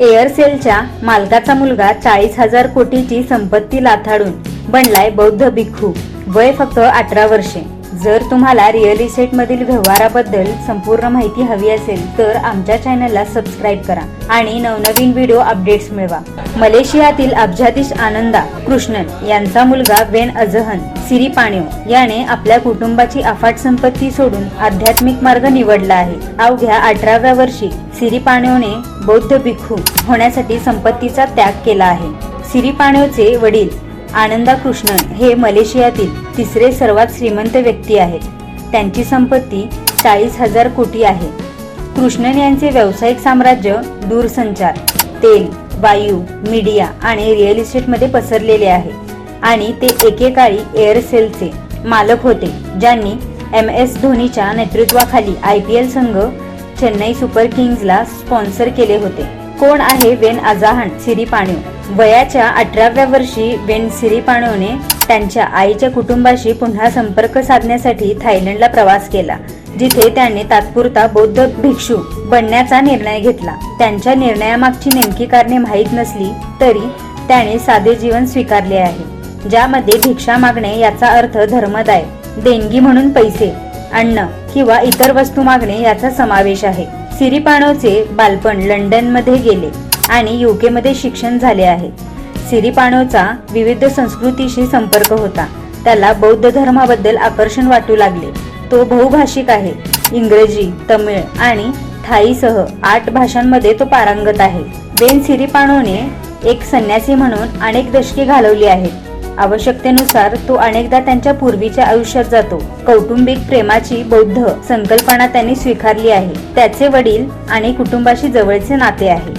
एअरसेलच्या मालकाचा मुलगा चाळीस हजार कोटीची संपत्ती लाथाडून बनलाय बौद्ध भिक्खू. वय फक्त अठरा वर्षे. जर तुम्हाला रिअल इस्टेटमधील व्यवहाराबद्दल संपूर्ण माहिती हवी असेल तर आमच्या चॅनलला सबस्क्राईब करा आणि नवनवीन व्हिडिओ अपडेट्स मिळवा. मलेशियातील अब्जाधीश आनंदा कृष्णन यांचा मुलगा वेन अजहन सिरी पाणीव याने आपल्या कुटुंबाची अफाट संपत्ती सोडून आध्यात्मिक मार्ग निवडला आहे. अवघ्या अठराव्या वर्षी सिरी पाण्योने बौद्ध भिक्खू होण्यासाठी संपत्तीचा त्याग केला आहे. सिरी पाण्योचे वडील आनंदा कृष्णन हे मलेशियातील तिसरे सर्वात श्रीमंत व्यक्ती आहेत. त्यांची संपत्ती चाळीस हजार कोटी आहे. कृष्णन यांचे व्यावसायिक साम्राज्य दूरसंचार तेल वायू मीडिया आणि रिअल इस्टेटमध्ये पसरलेले आहे. आणि ते एकेकाळी एअरसेलचे मालक होते ज्यांनी एम एस धोनीच्या नेतृत्वाखाली आय पी एल संघ चेन्नई सुपर किंग्जला स्पॉन्सर केले होते. कोण आहे वेन अजाहन सिरी पाण्यू? वयाच्या अठराव्या वर्षी वेन सिरीपाणीवने त्यांच्या आईच्या कुटुंबाशी पुन्हा संपर्क साधण्यासाठी थायलंडला प्रवास केला जिथे त्यांनी तात्पुरता बौद्ध भिक्षू बनण्याचा निर्णय घेतला. त्यांच्या निर्णयामागची नेमकी कारणे माहीत नसली तरी त्याने साधे जीवन स्वीकारले आहे ज्यामध्ये भिक्षा मागणे याचा अर्थ धर्मदाय देणगी म्हणून पैसे अन्न किंवा इतर वस्तू मागणे याचा समावेश आहे. सिरिपाणोचे बालपण लंडनमध्ये गेले. आणि युकेमध्ये शिक्षण झाले आहे. सिरिपाणोचा विविध संस्कृतीशी संपर्क होता. त्याला बौद्ध धर्माबद्दल आकर्षण वाटू लागले. तो बहुभाषिक आहे. इंग्रजी तमिळ आणि थाईसह आठ भाषांमध्ये तो पारंगत आहे. बेन सिरिपाणोने एक संन्यासी म्हणून अनेक दशके घालवली आहेत. आवश्यकतेनुसार तो अनेकदा त्यांच्या पूर्वीच्या आयुष्यात जातो. कौटुंबिक प्रेमाची बौद्ध संकल्पना त्यांनी स्वीकारली आहे. त्याचे वडील आणि कुटुंबाशी जवळचे नाते आहे.